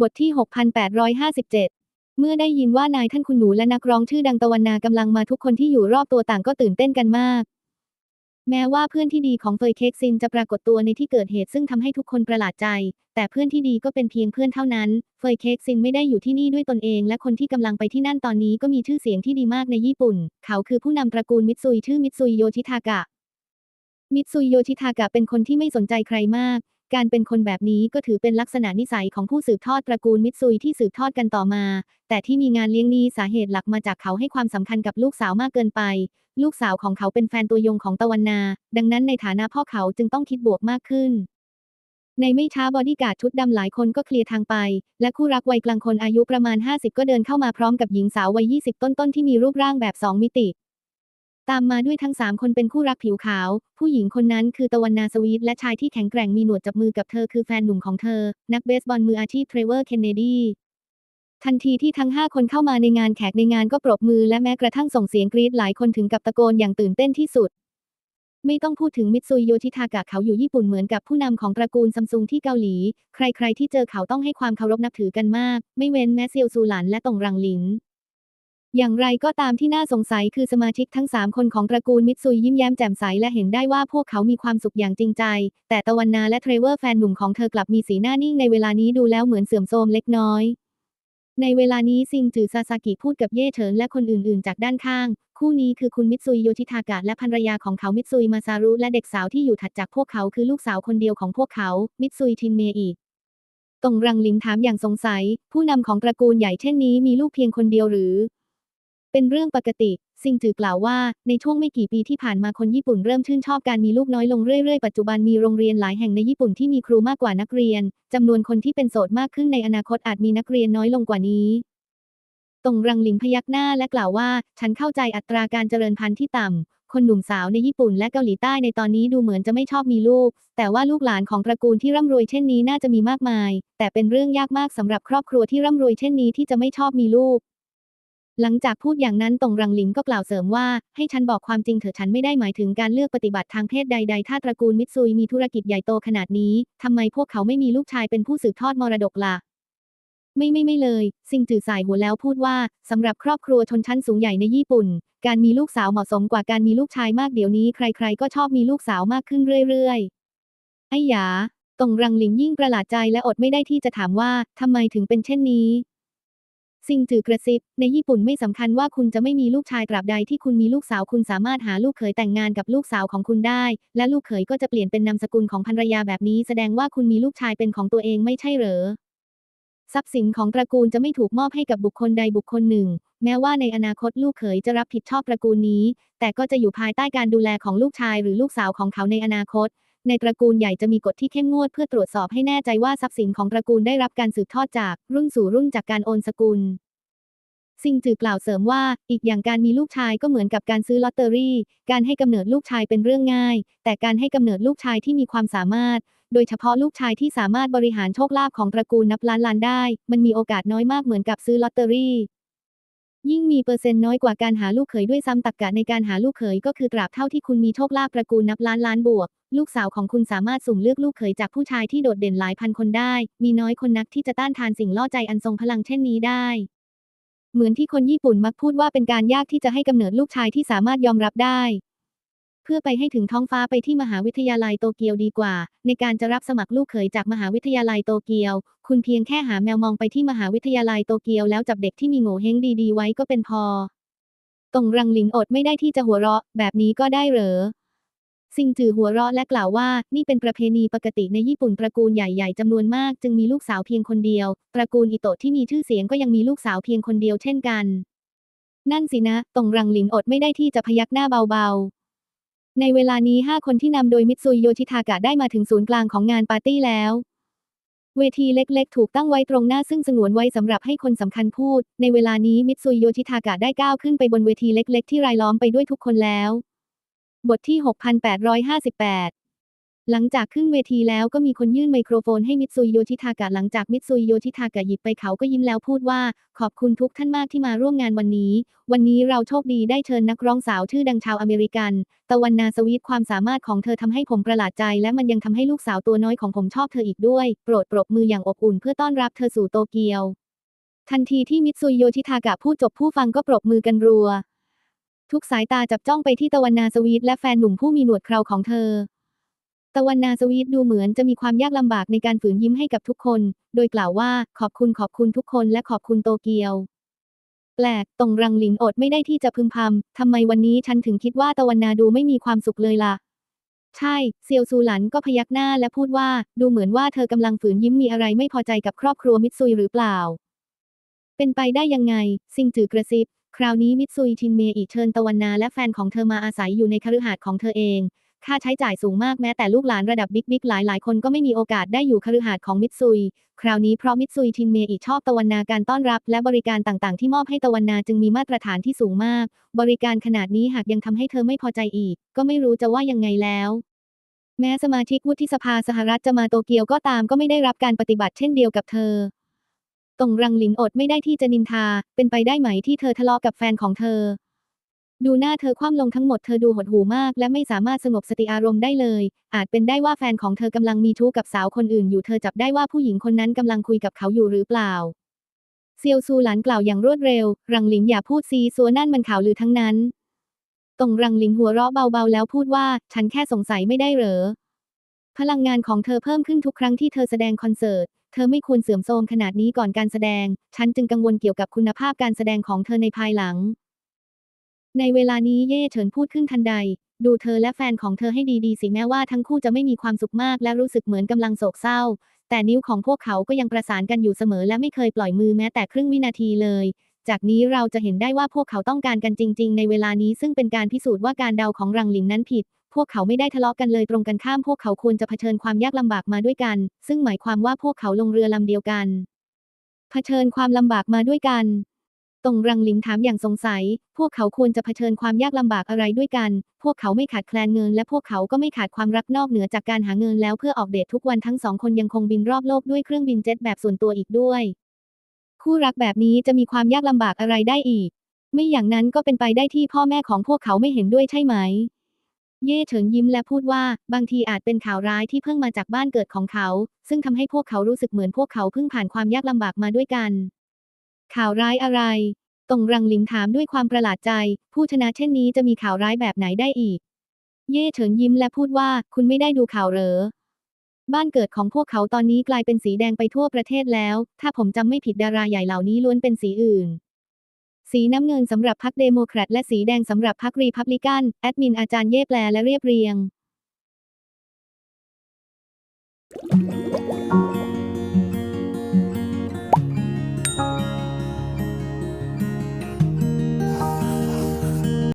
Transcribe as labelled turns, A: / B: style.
A: บทที่ 6857 เมื่อได้ยินว่านายท่านคุณหนูและนักร้องชื่อดังตะวันนากำลังมาทุกคนที่อยู่รอบตัวต่างก็ตื่นเต้นกันมาก แม้ว่าเพื่อนที่ดีของเฟยเค้กซินจะปรากฏตัวในที่เกิดเหตุซึ่งทำให้ทุกคนประหลาดใจ แต่เพื่อนที่ดีก็เป็นเพียงเพื่อนเท่านั้น เฟยเค้กซินไม่ได้อยู่ที่นี่ด้วยตนเอง และคนที่กำลังไปที่นั่นตอนนี้ก็มีชื่อเสียงที่ดีมากในญี่ปุ่น เขาคือผู้นำตระกูลมิตซุยชื่อมิตซุยโยชิทากะมิตซุยโยชิทากะเป็นคนที่ไม่สนใจใครมาก การเป็นคนแบบนี้ก็ถือเป็นลักษณะนิสัยของผู้สืบทอดตระกูลมิตซุยที่สืบทอดกันต่อมา แต่ที่มีงานเลี้ยงนี้สาเหตุหลักมาจากเขาให้ความสำคัญกับลูกสาวมากเกินไป ลูกสาวของเขาเป็นแฟนตัวยงของตะวันนา ดังนั้นในฐานะพ่อเขาจึงต้องคิดบวกมากขึ้น ในไม่ช้าบอดี้การ์ดชุดดำหลายคนก็เคลียร์ทางไป และคู่รักวัยกลางคนอายุประมาณ 50 ก็เดินเข้ามาพร้อมกับหญิงสาววัย 20 ต้นๆที่มีรูปร่างแบบ 2 มิติ ตามมาด้วยทั้ง 3 คนเป็นคู่รักผิวขาว ผู้หญิงคนนั้นคือตะวันนาสวีทและชายที่แข็งแกร่งมีหนวดจับมือกับเธอคือแฟนหนุ่มของเธอ นักเบสบอลมืออาชีพเทรเวอร์ เคนเนดี ทันทีที่ทั้ง 5 คนเข้ามาในงานแขกในงานก็ปรบมือและแม้กระทั่งส่งเสียงกรี๊ดหลายคนถึงกับตะโกนอย่างตื่นเต้นที่สุด ไม่ต้องพูดถึงมิตซุยโยชิทากะเขาอยู่ญี่ปุ่นเหมือนกับผู้นำของตระกูลซัมซุงที่เกาหลี ใครๆที่เจอเขาต้องให้ความเคารพนับถือกันมาก ไม่เว้นแม้เซียวซูหลันและตงรังหลิน อย่างไรก็ตามที่น่าสงสัยคือสมาชิกทั้ง 3 คนของตระกูลมิตซุยยิ้มแย้มแจ่มใสและเห็นได้ว่าพวกเขามีความสุขอย่างจริงใจ แต่ตะวันนาและเทรเวอร์แฟนหนุ่มของเธอกลับมีสีหน้านิ่งในเวลานี้ดูแล้วเหมือนเสื่อมโทรมเล็กน้อย ในเวลานี้ซิงจือซาซากิพูดกับเย่เฉินและคนอื่นๆ จากด้านข้าง คู่นี้คือคุณมิตซุยโยชิทากะและภรรยาของเขามิตซุยมาซารุและเด็กสาวที่อยู่ถัดจากพวกเขาคือลูกสาวคนเดียวของพวกเขา มิตซุยทินเมอีตงรังลินถามอย่างสงสัย ผู้นำของตระกูลใหญ่เช่นนี้มีลูกเพียงคนเดียวหรือ เป็นเรื่องปกติ ซิงจือกล่าวว่า ในช่วงไม่กี่ปีที่ผ่านมาคนญี่ปุ่นเริ่มชื่นชอบการมีลูกน้อยลงเรื่อยๆ ปัจจุบันมีโรงเรียนหลายแห่งในญี่ปุ่นที่มีครูมากกว่านักเรียนจำนวนคนที่เป็นโสดมากขึ้นในอนาคตอาจมีนักเรียนน้อยลงกว่านี้ตงรังหลินพยักหน้าและกล่าวว่า ฉันเข้าใจอัตราการเจริญพันธุ์ที่ต่ำคนหนุ่มสาวในญี่ปุ่นและเกาหลีใต้ในตอนนี้ดูเหมือนจะไม่ชอบมีลูก แต่ว่าลูกหลานของตระกูลที่ร่ำรวยเช่นนี้น่าจะมีมากมาย แต่เป็นเรื่องยากมากสำหรับครอบครัวที่ร่ำรวยเช่นนี้ที่จะไม่ชอบมีลูก หลังจากพูดอย่างนั้นตงรังหลินก็กล่าวเสริมว่า ให้ฉันบอกความจริงเถอะฉันไม่ได้หมายถึงการเลือกปฏิบัติทางเพศใดๆ ถ้าตระกูลมิตซุยมีธุรกิจใหญ่โตขนาดนี้ ทำไมพวกเขาไม่มีลูกชายเป็นผู้สืบทอดมรดกล่ะไม่ไม่ไม่เลย ซิงจือสายหัวแล้วพูดว่าสำหรับครอบครัวชนชั้นสูงใหญ่ในญี่ปุ่น การมีลูกสาวเหมาะสมกว่าการมีลูกชายมากเดี๋ยวนี้ ใคร ๆ ก็ชอบมีลูกสาวมากขึ้นเรื่อยๆไอ้หยาตงรังหลิงยิ่งประหลาดใจและอดไม่ได้ที่จะถามว่าทำไมถึงเป็นเช่นนี้ ซิงจือกระซิบ ในญี่ปุ่นไม่สำคัญว่าคุณจะไม่มีลูกชายตราบใดที่คุณมีลูกสาวคุณสามารถหาลูกเขยแต่งงานกับลูกสาวของคุณได้ และลูกเขยก็จะเปลี่ยนเป็นนามสกุลของภรรยาแบบนี้ แสดงว่าคุณมีลูกชายเป็นของตัวเองไม่ใช่เหรอทรัพย์สินของตระกูลจะไม่ถูกมอบให้กับบุคคลใดบุคคลหนึ่ง แม้ว่าในอนาคตลูกเขยจะรับผิดชอบตระกูลนี้ แต่ก็จะอยู่ภายใต้การดูแลของลูกชายหรือลูกสาวของเขาในอนาคต ในตระกูลใหญ่จะมีกฎที่เข้มงวดเพื่อตรวจสอบให้แน่ใจว่าทรัพย์สินของตระกูลได้รับการสืบทอดจากรุ่นสู่รุ่นจากการโอนสกุลซิงจือกล่าวเสริมว่า อีกอย่างการมีลูกชายก็เหมือนกับการซื้อลอตเตอรี่ การให้กำเนิดลูกชายเป็นเรื่องง่าย แต่การให้กำเนิดลูกชายที่มีความสามารถ โดยเฉพาะลูกชายที่สามารถบริหารโชคลาภของตระกูลนับล้านล้านได้ มันมีโอกาสน้อยมากเหมือนกับซื้อลอตเตอรี่ ยิ่งมีเปอร์เซ็นต์น้อยกว่าการหาลูกเขยด้วยซ้ำตักกะในการหาลูกเขยก็คือตราบเท่าที่คุณมีโชคลาภตระกูลนับล้านล้านบวก ลูกสาวของคุณสามารถสุ่มเลือกลูกเขยจากผู้ชายที่โดดเด่นหลายพันคนได้ มีน้อยคนนักที่จะต้านทานสิ่งล่อใจอันทรงพลังเช่นนี้ได้เหมือนที่คนญี่ปุ่นมักพูดว่าเป็นการยากที่จะให้กำเนิดลูกชายที่สามารถยอมรับได้ พื่อไปให้ถึงท้องฟ้าไปที่มหาวิทยาลัยโตเกียวดีกว่า ในการจะรับสมัครลูกเขยจากมหาวิทยาลัยโตเกียว คุณเพียงแค่หาแมวมองไปที่มหาวิทยาลัยโตเกียวแล้วจับเด็กที่มีโง่เฮงดีๆไว้ก็เป็นพอตงรังหลิงอดไม่ได้ที่จะหัวเราะ แบบนี้ก็ได้เหรอซิงจือหัวเราะและกล่าวว่า นี่เป็นประเพณีปกติในญี่ปุ่นตระกูลใหญ่ๆจำนวนมาก จึงมีลูกสาวเพียงคนเดียว ตระกูลอิโตะที่มีชื่อเสียงก็ยังมีลูกสาวเพียงคนเดียวเช่นกัน นั่นสินะตงรังหลินอดไม่ได้ที่จะพยักหน้าเบาๆ ในเวลานี้ 5 คนที่นำโดยมิตซุยโยชิทากะได้มาถึงศูนย์กลางของงานปาร์ตี้แล้ว เวทีเล็กๆ ถูกตั้งไว้ตรงหน้าซึ่งสงวนไว้สำหรับให้คนสำคัญพูด ในเวลานี้มิตซุยโยชิทากะได้ก้าวขึ้นไปบนเวทีเล็ก ๆ ที่รายล้อมไปด้วยทุกคนแล้ว บทที่ 6858 หลังจากขึ้นเวทีแล้วก็มีคนยื่นไมโครโฟนให้มิตซุยโยชิทากะหลังจากมิตซุยโยชิทากะหยิบไปเขาก็ยิ้มแล้วพูดว่า ขอบคุณทุกท่านมากที่มาร่วมงานวันนี้ วันนี้เราโชคดีได้เชิญนักร้องสาวชื่อดังชาวอเมริกัน ตะวันนาสวีทความสามารถของเธอทำให้ผมประหลาดใจ และมันยังทำให้ลูกสาวตัวน้อยของผมชอบเธออีกด้วย โปรดปรบมืออย่างอบอุ่นเพื่อต้อนรับเธอสู่โตเกียว ทันทีที่มิตซุยโยชิทากะพูดจบผู้ฟังก็ปรบมือกันรัว ทุกสายตาจับจ้องไปที่ตะวันนาสวีทและแฟนหนุ่มผู้มีหนวดเคราของเธอ ตะวันนาสวีทดูเหมือนจะมีความยากลำบากในการฝืนยิ้มให้กับทุกคน โดยกล่าวว่าขอบคุณขอบคุณทุกคนและขอบคุณโตเกียว แปลกตรงรังหลินอดไม่ได้ที่จะพึมพำทำไมวันนี้ฉันถึงคิดว่าตะวันนาดูไม่มีความสุขเลยล่ะ ใช่ เซียวซูหลันก็พยักหน้าและพูดว่า ดูเหมือนว่าเธอกำลังฝืนยิ้มมีอะไรไม่พอใจกับครอบครัวมิตซุยหรือเปล่า เป็นไปได้ยังไง ซิงจือกระซิบ คราวนี้มิตซุยชินเมอิเชิญตะวันนาและแฟนของเธอมาอาศัยอยู่ในคฤหาสน์ของเธอเอง ค่าใช้จ่ายสูงมากแม้แต่ลูกหลานระดับบิ๊กบิ๊กหลายหลายคนก็ไม่มีโอกาสได้อยู่คฤหาสน์ของมิตซุย คราวนี้เพราะมิตซุยชินเมอิชอบตะวันนาการต้อนรับ และบริการต่างๆ ที่มอบให้ตะวันนาจึงมีมาตรฐานที่สูงมาก บริการขนาดนี้หากยังทำให้เธอไม่พอใจอีก ก็ไม่รู้จะว่ายังไงแล้ว แม้สมาชิกวุฒิสภาสหรัฐจะมาโตเกียวก็ตามก็ไม่ได้รับการปฏิบัติเช่นเดียวกับเธอตรงรังหลินอดไม่ได้ที่จะนินทา เป็นไปได้ไหมที่เธอทะเลาะกับแฟนของเธอ ดูหน้าเธอคว่ำลงทั้งหมดเธอดูหดหู่มาก และไม่สามารถสงบสติอารมณ์ได้เลย อาจเป็นได้ว่าแฟนของเธอกำลังมีชู้กับสาวคนอื่นอยู่เธอจับได้ว่าผู้หญิงคนนั้นกำลังคุยกับเขาอยู่หรือเปล่า เซียวซูหลานกล่าวอย่างรวดเร็ว รังหลินอย่าพูดซีซัวนั่นมันข่าวลือทั้งนั้นตรงรังหลินหัวเราะเบาๆแล้วพูดว่า ฉันแค่สงสัยไม่ได้เหรอ พลังงานของเธอเพิ่มขึ้นทุกครั้งที่เธอแสดงคอนเสิร์ตเธอไม่ควรเสื่อมโทรมขนาดนี้ก่อนการแสดง ฉันจึงกังวลเกี่ยวกับคุณภาพการแสดงของเธอในภายหลัง ในเวลานี้เย่เฉินพูดขึ้นทันใด ดูเธอและแฟนของเธอให้ดีๆสิแม้ว่าทั้งคู่จะไม่มีความสุขมากและรู้สึกเหมือนกำลังโศกเศร้า แต่นิ้วของพวกเขาก็ยังประสานกันอยู่เสมอและไม่เคยปล่อยมือแม้แต่ครึ่งวินาทีเลย จากนี้เราจะเห็นได้ว่าพวกเขาต้องการกันจริง ๆ ในเวลานี้ซึ่งเป็นการพิสูจน์ว่าการเดาของรังหลินนั้นผิด พวกเขาไม่ได้ทะเลาะกันเลยตรงกันข้ามพวกเขาควรจะเผชิญความยากลำบากมาด้วยกัน ซึ่งหมายความว่าพวกเขาลงเรือลำเดียวกัน เผชิญความลำบากมาด้วยกัน ตรงรังหลิงถามอย่างสงสัย พวกเขาควรจะเผชิญความยากลำบากอะไรด้วยกัน พวกเขาไม่ขาดแคลนเงินและพวกเขาก็ไม่ขาดความรักนอกเหนือจากการหาเงินแล้วเพื่อออกเดททุกวันทั้งสองคนยังคงบินรอบโลกด้วยเครื่องบินเจ็ตแบบส่วนตัวอีกด้วย คู่รักแบบนี้จะมีความยากลำบากอะไรได้อีก ไม่อย่างนั้นก็เป็นไปได้ที่พ่อแม่ของพวกเขาไม่เห็นด้วยใช่ไหม เย่เฉินยิ้มและพูดว่า บางทีอาจเป็นข่าวร้ายที่เพิ่งมาจากบ้านเกิดของเขา ซึ่งทำให้พวกเขารู้สึกเหมือนพวกเขาเพิ่งผ่านความยากลำบากมาด้วยกัน ข่าวร้ายอะไรตรงรังหลินถามด้วยความประหลาดใจ ผู้ชนะเช่นนี้จะมีข่าวร้ายแบบไหนได้อีก เย่เฉินยิ้มและพูดว่าคุณไม่ได้ดูข่าวเหรอ บ้านเกิดของพวกเขาตอนนี้กลายเป็นสีแดงไปทั่วประเทศแล้ว ถ้าผมจำไม่ผิดดาราใหญ่เหล่านี้ล้วนเป็นสีอื่น สีน้ำเงินสำหรับพรรคเดโมแครตและสีแดงสำหรับพรรครีพับลิกัน แอดมินอาจารย์เย่แปลและเรียบเรียง